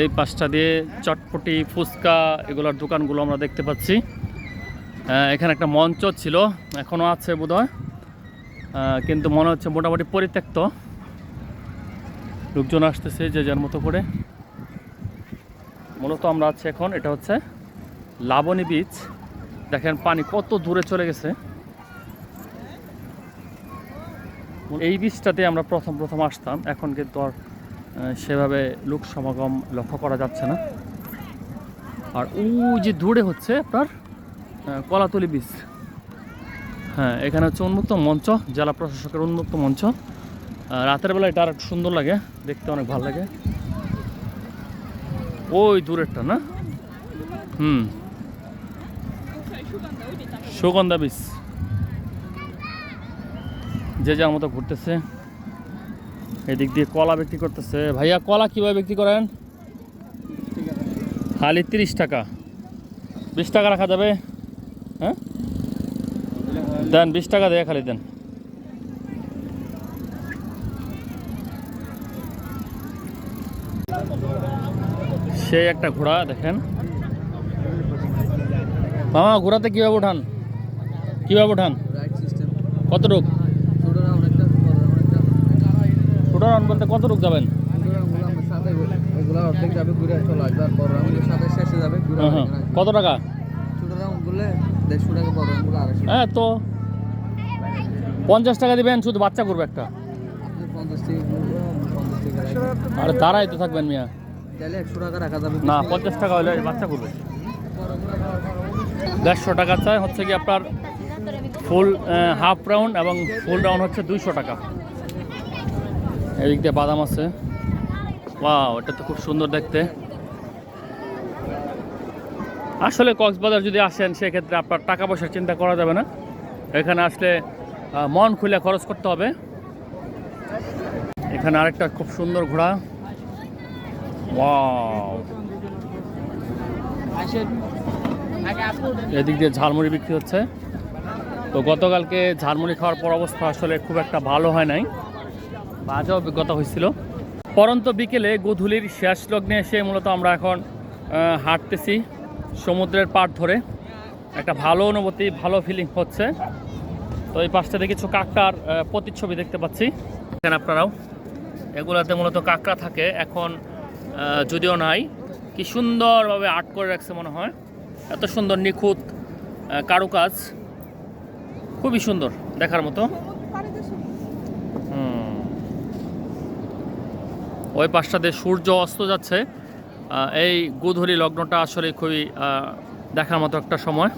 এই পাশটা দিয়ে চটপটি, ফুচকা এগুলোর দোকানগুলো আমরা দেখতে পাচ্ছি। এখানে একটা মঞ্চ ছিল এখনও আছে বোধহয়। কিন্তু মনে হচ্ছে মোটামুটি পরিত্যক্ত। লোকজন আসতেছে যে যার মতো করে। মূলত আমরা আছি এখন, এটা হচ্ছে লাবণী বিচ দেখেন পানি কত দূরে চলে গেছে। এই বীজটাতে আমরা প্রথম প্রথম আসতাম, এখন কিন্তু আর সেভাবে লোক সমাগম লক্ষ্য করা যাচ্ছে না। আর ওই যে দূরে হচ্ছে আপনার কলাতলি বীজ হ্যাঁ এখানে হচ্ছে উন্মুক্ত মঞ্চ, জেলা প্রশাসকের উন্মুক্ত মঞ্চ। রাতের বেলা এটা আর সুন্দর লাগে, দেখতে অনেক ভালো লাগে। ওই দূরেরটা না? হুম। সুগন্ধা বীজ যে যার মতো ঘুরতেছে। এদিক দিয়ে কলা বিক্রি করতেছে। ভাইয়া, কলা কীভাবে বিক্রি করেন? খালি তিরিশ টাকা। বিশ টাকা রাখা যাবে? হ্যাঁ? দেন, বিশ টাকা দেয় খালি দেন। সেই একটা ঘোড়া, দেখেন। মামা, ঘোড়াতে কীভাবে উঠান? কীভাবে উঠান? সিস্টেম শেষে যাবে ঘুরে হ্যাঁ হ্যাঁ। কত টাকা? হ্যাঁ তো পঞ্চাশ টাকা দিবেন শুধু বাচ্চা করবে একটা। আরে দাঁড়াই তো থাকবেন মিয়া। না পঞ্চাশ টাকা হলে বাচ্চা করবে দেড়শো টাকা চাই হচ্ছে কি আপনার ফুল হাফ রাউন্ড এবং ফুল রাউন্ড হচ্ছে দুইশো টাকা। এদিক দিয়ে বাদাম আছে। ওয়াও এটা তো খুব সুন্দর দেখতে। আসলে কক্সবাজার যদি আসেন, সেক্ষেত্রে আপনার টাকা পয়সার চিন্তা করা যাবে না। এখানে আসলে মন খুলে খরচ করতে হবে। এখানে আরেকটা খুব সুন্দর ঘোড়া। এদিক দিয়ে ঝালমুড়ি বিক্রি হচ্ছে। তো গতকালকে ঝালমুড়ি খাওয়ার পর অবস্থা আসলে খুব একটা ভালো হয় নাই। বাজে অভিজ্ঞতা হয়েছিল। পরন্ত বিকেলে গোধূলির শেষ লগ্নে এসে মূলত আমরা এখন হাঁটতেছি সমুদ্রের পাড় ধরে। একটা ভালো অনুভূতি, ভালো ফিলিং হচ্ছে। তো এই পাশটাতে কিছু কাঁকড়ার প্রতিচ্ছবি দেখতে পাচ্ছি। দেখেন আপনারাও, এগুলাতে মূলত কাঁকড়া থাকে। এখন যদিও নাই, কি সুন্দরভাবে আর্ট করে রাখছে মনে হয়। এত সুন্দর নিখুঁত কারুকাজ। খুবই সুন্দর দেখার মতো। ওই পাশটাতে সূর্য অস্ত যাচ্ছে। এই গোধূলি লগ্নটা আসলে খুবই দেখার মতো একটা সময়।